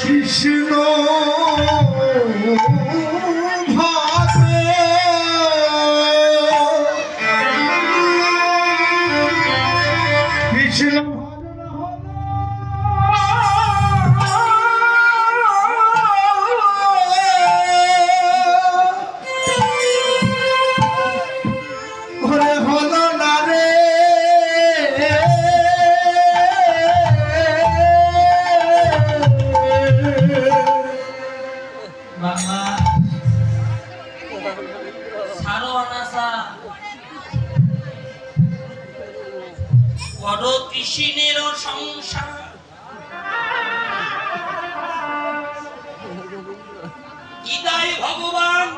শিশির বড় কৃষিণের সংসার। ভগবান?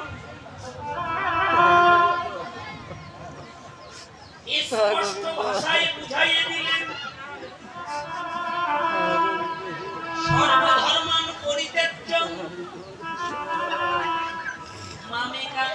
সর্বধর্মান পরিত্যাজ্য। মামেকাং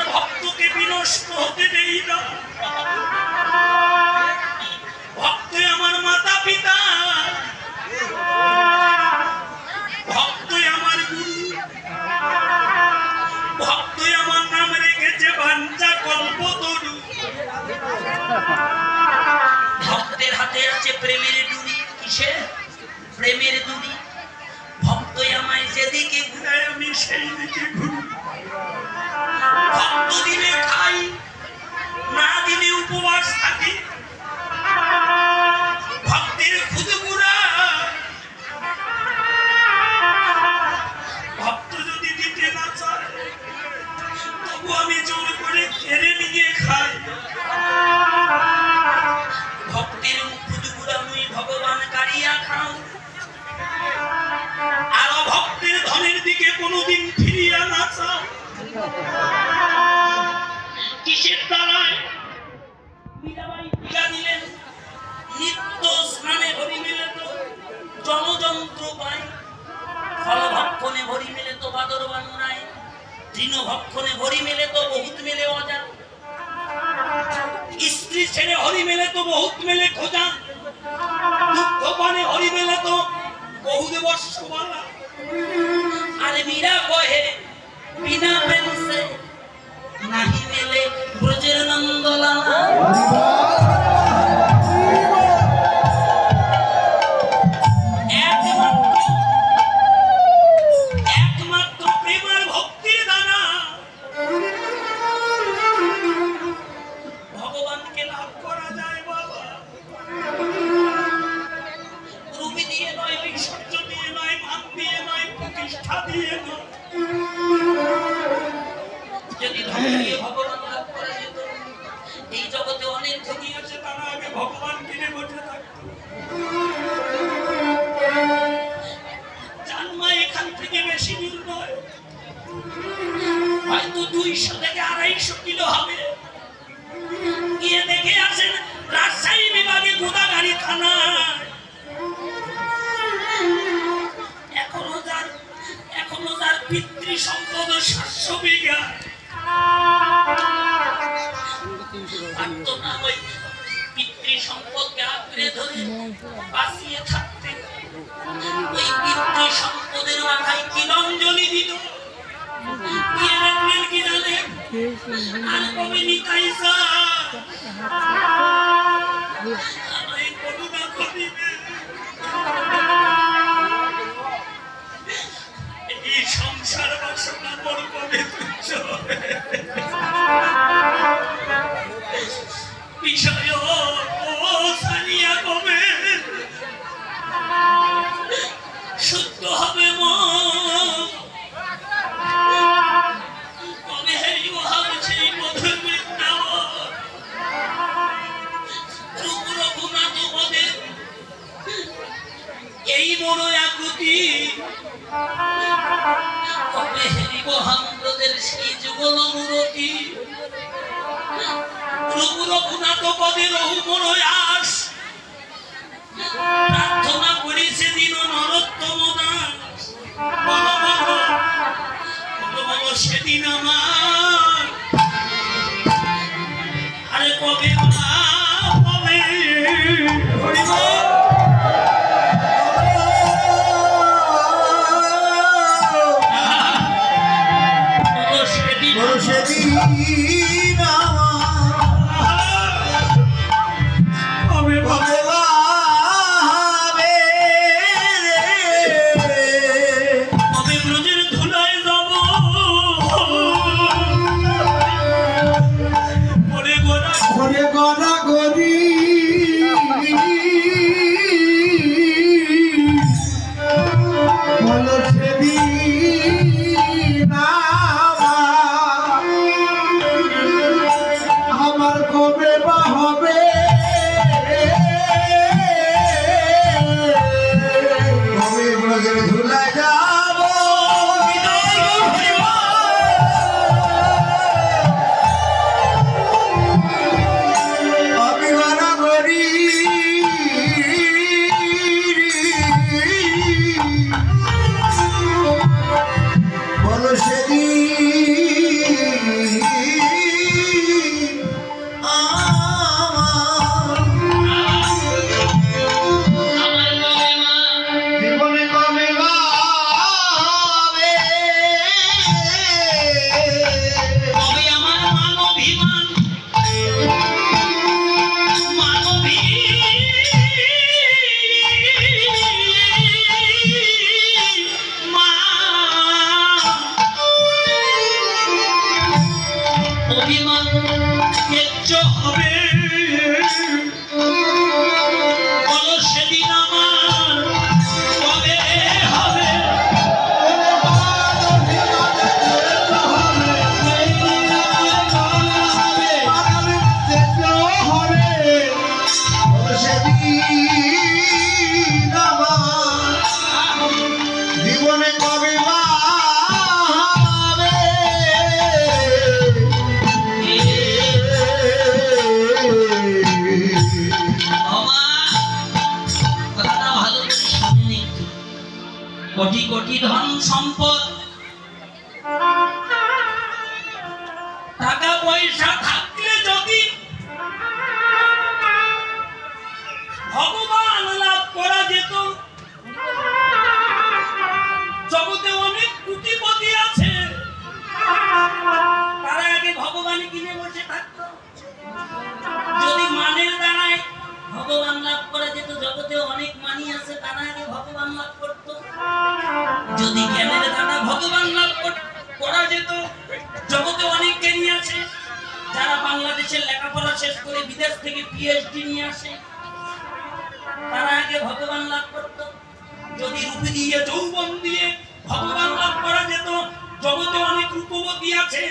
বিনষ্ট হতে দেই না। ভক্ত আমার মাতা পিতা। ভক্ত আমার গুরু। ভক্ত আমার নাম রেখেছে বাঞ্চা কল্পতরু ভক্তের হাতে আছে প্রেমের ডুরি কিসের প্রেমের ডুরি ভক্তই আমায় যেদিকে ঘুরায়, আমি সেই দিকে ঘুরি তৃণভক্ষণে হরি মেলে তো বহুত মেলে অজান স্ত্রী ছেড়ে হরি মেলে তো বহুত মেলে খোঁজা। দুঃখ পানে হরি মেলে তো বহুত বর্ষ আর আরে মীরা কহে, বিনা পেনসে নাহি মেলে ব্রজের নন্দলালা। দিয়ে নয় ঐশ্বর্য দিয়ে নয়, মান দিয়ে নয়, প্রতিষ্ঠা দিয়ে যদি ধন ভগবান লাভ করা যেত, এই জগতে অনেক ধনী আছে, তারা আগে ভগবান কিনে বসে থাকতো। এখান থেকে বেশি দূর নয়। হয়তো দুইশো থেকে আড়াইশো কিলো হবে। গিয়ে দেখে আসেন, রাজশাহী বিভাগে গোদাগাড়ি থানায় পিতৃ সম্পদ সাতশো ওই পিতৃ সম্পদের মাথায় কিলঞ্জলি দিল। কি আর কবে নিতাই হামদের সেই যুগল মূরতি রঘুনাথ পদে রহু আস প্রার্থনা করি সেদিন নরোত্তম দাস। সেদিন আমার ভগবান লাভ করা যেত। জগতে অনেক কুটিপতি আছে। তারা আগে ভগবান কিনে বসে থাকতো। যদি মানের দ্বারায় ভগবান লাভ করা যেত। জগতে অনেক মানি আছে, তারা আগে ভগবান লাভ করত। যদি জ্ঞানের দ্বারা ভগবান লাভ করা যেত, জগতে অনেক জ্ঞানী আছে। যারা বাংলাদেশের লেখাপড়া শেষ করে বিদেশ থেকে পিএইচডি নিয়ে আসে। রূপে দিয়ে যৌবন দিয়ে ভগবান লাভ করা যেত। জগতে অনেক রূপবতী আছে।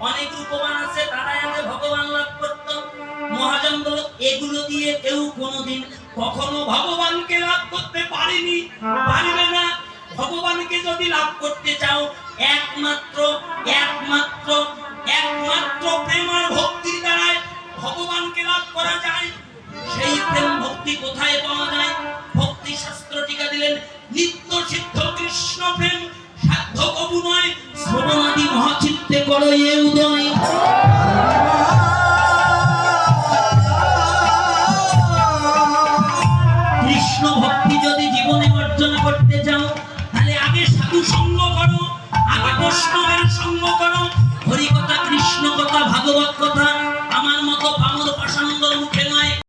অনেক রূপবান আছে তারা আগে ভগবান লাভ করত। মহাজন বলো এগুলো দিয়ে কেউ কোনোদিন কখনো ভগবানকে লাভ করতে পারেনি, পারবে না। ভগবানকে যদি লাভ করতে চাও, একমাত্র